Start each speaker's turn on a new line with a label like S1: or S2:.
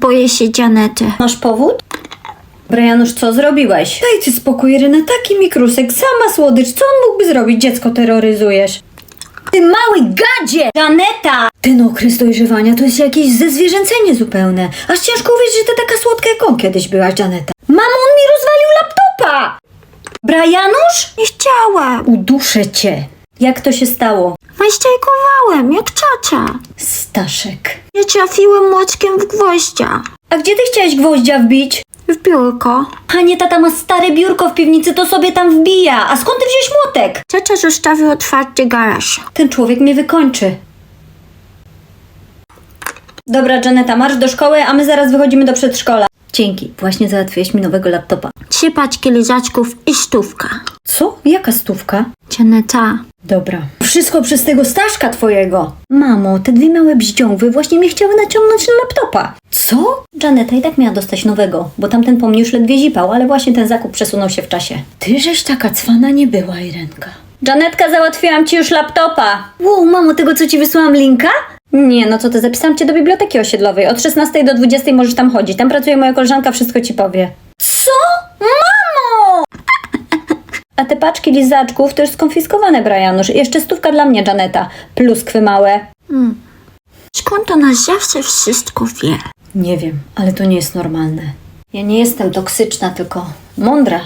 S1: Boję się Janety.
S2: Masz powód? Brianusz, co zrobiłeś? Dajcie spokój, Irena, taki mikrusek, sama słodycz, co on mógłby zrobić? Dziecko terroryzujesz. Ty mały gadzie! Janeta! Ten okres dojrzewania to jest jakieś zezwierzęcenie zupełne. Aż ciężko uwierzyć, że ty taka słodka jak on kiedyś byłaś, Janeta. Mamo, on mi rozwalił laptopa! Brianusz?
S1: Nie chciałam.
S2: Uduszę cię. Jak to się stało?
S1: Majstajkowałem, jak ciocia.
S2: Staszek.
S1: Nie trafiłem młotkiem w gwoździa.
S2: A gdzie ty chciałeś gwoździa wbić?
S1: W biurko.
S2: A nie, tata ma stare biurko w piwnicy, to sobie tam wbija. A skąd ty wziąłeś młotek?
S1: Ciocia zostawił otwarty garaż.
S2: Ten człowiek mnie wykończy. Dobra, Janeta, marsz do szkoły, a my zaraz wychodzimy do przedszkola. Dzięki, właśnie załatwiłeś mi nowego laptopa.
S1: Trzy paczki lizaczków i stówka.
S2: Co? Jaka stówka?
S1: Janeta.
S2: Dobra. Wszystko przez tego Staszka twojego. Mamo, te dwie małe bździąwy właśnie mnie chciały naciągnąć na laptopa. Co? Janeta i tak miała dostać nowego, bo tamten po mnie już ledwie zipał, ale właśnie ten zakup przesunął się w czasie. Ty żeś taka cwana nie była, Irenka. Janetka, załatwiłam ci już laptopa. Wow, mamo, tego co ci wysłałam linka? Nie, no co ty, zapisałam cię do biblioteki osiedlowej. Od 16 do 20 możesz tam chodzić. Tam pracuje moja koleżanka, wszystko ci powie. Co? Mamo! A te paczki lizaczków to już skonfiskowane, Brianusz. Jeszcze stówka dla mnie, Janeta. Pluskwy małe.
S1: Skąd ona zawsze wszystko wie?
S2: Nie wiem, ale to nie jest normalne. Ja nie jestem toksyczna, tylko mądra.